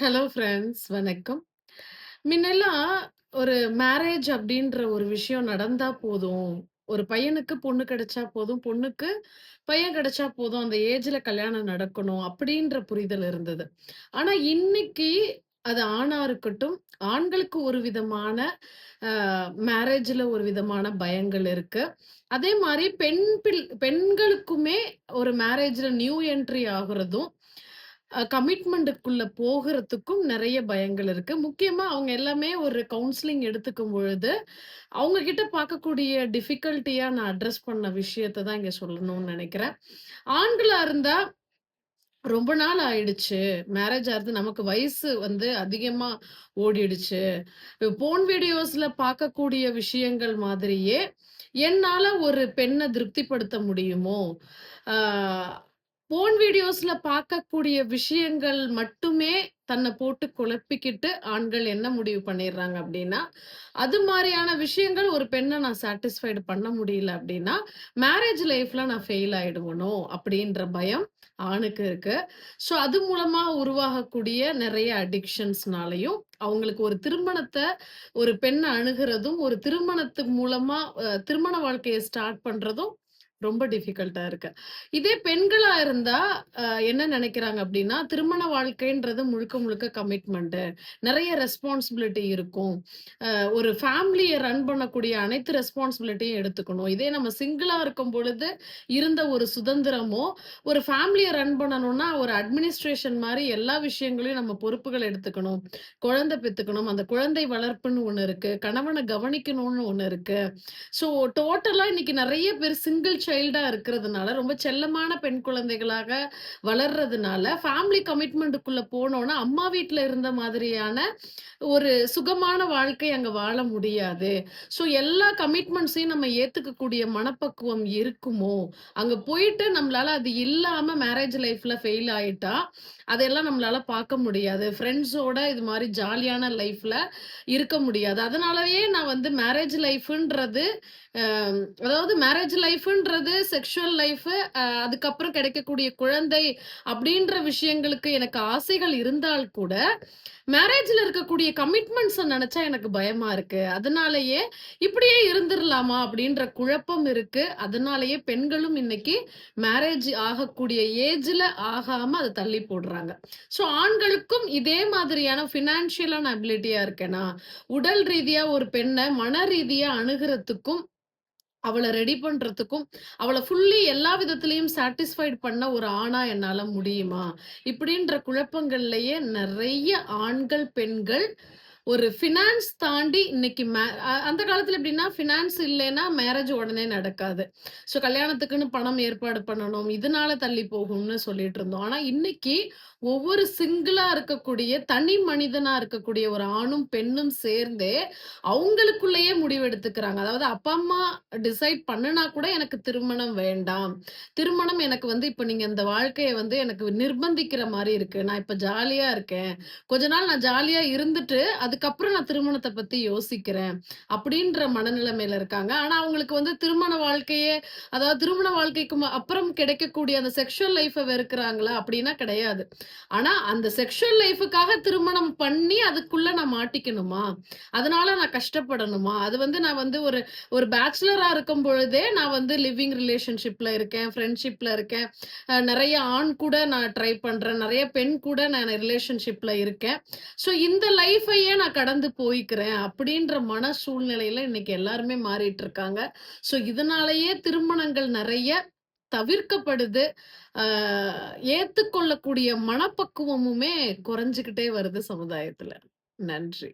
Hello friends வணக்கம். முன்னெல்லாம் ஒரு மேரேஜ் அப்படின்ற ஒரு விஷயம் நடந்தா போதும். ஒரு பையனுக்கு பொண்ணு கிடைச்சா போதும், பொண்ணுக்கு பையன் கிடைச்சா போதும். அந்த ஏஜ்ல கல்யாணம் நடக்கணும் அப்படின்ற புரிதல் இருந்தது. ஆனா இன்னைக்கு அது ஆணா இருக்கட்டும், ஆண்களுக்கு ஒரு விதமான மேரேஜ்ல ஒரு விதமான பயங்கள் இருக்கு. அதே மாதிரி பெண் பிள் பெண்களுக்குமே ஒரு மேரேஜ்ல நியூ என்ட்ரி ஆகுறதும், கமிட்மெண்ட்டுக்குள்ள போகிறதுக்கும் நிறைய பயங்கள் இருக்கு. முக்கியமா அவங்க எல்லாமே ஒரு கவுன்சிலிங் எடுத்துக்கும் பொழுது, அவங்க கிட்ட பார்க்கக்கூடிய டிஃபிகல்ட்டியா நான் அட்ரஸ் பண்ண விஷயத்த தான் இங்க சொல்லணும்னு நினைக்கிறேன் ஆண்களா இருந்தா ரொம்ப நாள் ஆயிடுச்சு. மேரேஜ் ஆகிறது நமக்கு வயசு வந்து அதிகமா ஓடிடுச்சு. போன் வீடியோஸ்ல பார்க்கக்கூடிய விஷயங்கள் மாதிரியே, என்னால ஒரு பெண்ணை திருப்திப்படுத்த முடியுமோ? போன் வீடியோஸ்ல பார்க்கக்கூடிய விஷயங்கள் மட்டுமே தன்னை போட்டு குழப்பிக்கிட்டு ஆண்கள் என்ன முடிவு பண்ணிடுறாங்க அப்படின்னா அது மாதிரியான விஷயங்கள் ஒரு பெண்ணை நான் சாட்டிஸ்ஃபைடு பண்ண முடியல அப்படின்னா மேரேஜ் லைஃப்ல நான் ஃபெயில் ஆயிடுவனோ? அப்படின்ற பயம் ஆணுக்கு இருக்கு. ஸோ அது மூலமா உருவாகக்கூடிய நிறைய அடிக்ஷன்ஸ்னாலையும் அவங்களுக்கு ஒரு திருமணத்தை ஒரு பெண்ணை அணுகிறதும் ஒரு திருமணத்து மூலமா திருமண வாழ்க்கையை ஸ்டார்ட் பண்றதும் ரொம்ப டிஃபிகல்ட்டா இருக்கு. இதே பெண்களா இருந்தா என்ன நினைக்கிறாங்க அப்படின்னா திருமண வாழ்க்கைன்றது முழுக்க முழுக்க கமிட்மெண்ட் நிறைய ரெஸ்பான்சிபிலிட்டி இருக்கும். ஒரு ஃபேமிலியை ரன் பண்ணக்கூடிய அனைத்து ரெஸ்பான்சிபிலிட்டியும் எடுத்துக்கணும். இதே நம்ம சிங்கிளா இருக்கும் பொழுது இருந்த ஒரு சுதந்திரமோ, ஒரு ஃபேமிலியை ரன் பண்ணணும்னா ஒரு அட்மினிஸ்ட்ரேஷன் மாதிரி எல்லா விஷயங்களையும் நம்ம பொறுப்புகள் எடுத்துக்கணும். குழந்தை பெத்துக்கணும். அந்த குழந்தை வளர்ப்புன்னு ஒண்ணு இருக்கு. கணவனை கவனிக்கணும்னு ஒண்ணு இருக்கு. ஸோ டோட்டலா இன்னைக்கு நிறைய பேர் சிங்கிள் சைல்டா இருக்கிறதுனால, ரொம்ப செல்லமான பெண் குழந்தைகளாக வளர்றதுனால, ஃபேமிலி கமிட்மெண்ட்டுக்குள்ள போனோம்னா, அம்மா வீட்டில் இருந்த மாதிரியான ஒரு சுகமான வாழ்க்கை அங்க வாழ முடியாது. ஸோ எல்லா கமிட்மெண்ட்ஸையும் நம்ம ஏத்துக்கக்கூடிய மனப்பக்குவம் இருக்குமோ? அங்க போயிட்டு நம்மளால அது இல்லாம மேரேஜ் லைஃப்ல ஃபெயில் ஆயிட்டா, அதெல்லாம் நம்மளால பார்க்க முடியாது. ஃப்ரெண்ட்ஸோட இது மாதிரி ஜாலியான லைஃப்ல இருக்க முடியாது. அதனாலயே நான் வந்து மேரேஜ் லைஃப்ன்றது அதாவது மேரேஜ் லைஃப்ன்றது செக்ஷுவல் லைஃப் அதுக்கப்புறம் கிடைக்கக்கூடிய குழந்தை அப்படின்ற விஷயங்களுக்கு எனக்கு ஆசைகள் இருந்தால் கூட, மேரேஜ்ல இருக்கக்கூடிய கமிட்மெண்ட்ஸை நினைச்சா எனக்கு பயமா இருக்கு. அதனாலயே இப்படியே இருந்துடலாமா அப்படின்ற குழப்பம் இருக்கு. அதனாலயே பெண்களும் இன்னைக்கு மேரேஜ் ஆகக்கூடிய ஏஜ்ல ஆகாம அதை தள்ளி போடுறாங்க. ஸோ ஆண்களுக்கும் இதே மாதிரியான ஃபினான்ஷியலான அபிலிட்டியா இருக்கேனா? உடல் ரீதியா ஒரு பெண்ணை மன ரீதியா அணுகிறதுக்கும் அவளை ரெடி பண்றதுக்கும், அவளை ஃபுல்லி எல்லா விதத்திலயும் சாட்டிஸ்ஃபைட் பண்ண ஒரு ஆணா என்னால முடியுமா? இப்படின்ற குழப்பங்கள்லயே நிறைய ஆண்கள், பெண்கள் ஒரு ஃபினான்ஸ் தாண்டி இன்னைக்கு மே அந்த காலத்துல எப்படின்னா, ஃபினான்ஸ் இல்லைன்னா மேரேஜ் உடனே நடக்காது. ஸோ கல்யாணத்துக்குன்னு பணம் ஏற்பாடு பண்ணணும். இதனால தள்ளி போகும்னு சொல்லிட்டு இருந்தோம். ஆனா இன்னைக்கு ஒவ்வொரு சிங்கிளா இருக்கக்கூடிய தனி மனிதனா இருக்கக்கூடிய ஒரு ஆணும், பெண்ணும் சேர்ந்தே அவங்களுக்குள்ளேயே முடிவெடுத்துக்கிறாங்க. அதாவது அப்பா, அம்மா டிசைட் பண்ணுனா கூட எனக்கு திருமணம் வேண்டாம். திருமணம் எனக்கு வந்து இப்ப நீங்க இந்த வாழ்க்கையை வந்து எனக்கு நிர்பந்திக்கிற மாதிரி இருக்கு. நான் இப்ப ஜாலியா இருக்கேன். கொஞ்ச நாள் நான் ஜாலியா இருந்துட்டு, அதுக்கப்புறம் நான் திருமணத்தை பத்தி யோசிக்கிறேன். அப்படின்ற மனநிலைமையில இருக்காங்க. ஆனா அவங்களுக்கு வந்து திருமண வாழ்க்கையே அதாவது திருமண வாழ்க்கைக்கு அப்புறம் கிடைக்கக்கூடிய அந்த செக்ஷுவல் லைஃபை வெறுக்கிறாங்களா? அப்படின்னா கிடையாது. ஆனா அந்த செக்ஷுவல் லைஃபுக்காக திருமணம் பண்ணி அதுக்குள்ள நான் மாட்டிக்கணுமா? அதனால நான் கஷ்டப்படணுமா? அது வந்து நான் வந்து ஒரு ஒரு பேச்சுலரா இருக்கும் பொழுதே நான் வந்து லிவிங் ரிலேஷன்ஷிப்ல இருக்கேன், ஃப்ரெண்ட்ஷிப்ல இருக்கேன். நிறைய ஆண் கூட நான் ட்ரை பண்றேன். நிறைய பெண் கூட நான் ரிலேஷன்ஷிப்ல இருக்கேன். ஸோ இந்த லைஃபையே நான் கடந்து போய்க்கிறேன். அப்படின்ற மன சூழ்நிலையில இன்னைக்கு எல்லாருமே மாறிட்டு இருக்காங்க. ஸோ இதனாலேயே திருமணங்கள் நிறைய தவிர்க்கப்படுது. ஏத்துக்கொள்ளக்கூடிய மனப்பக்குவமுமே குறைஞ்சுக்கிட்டே வருது சமுதாயத்துல. நன்றி.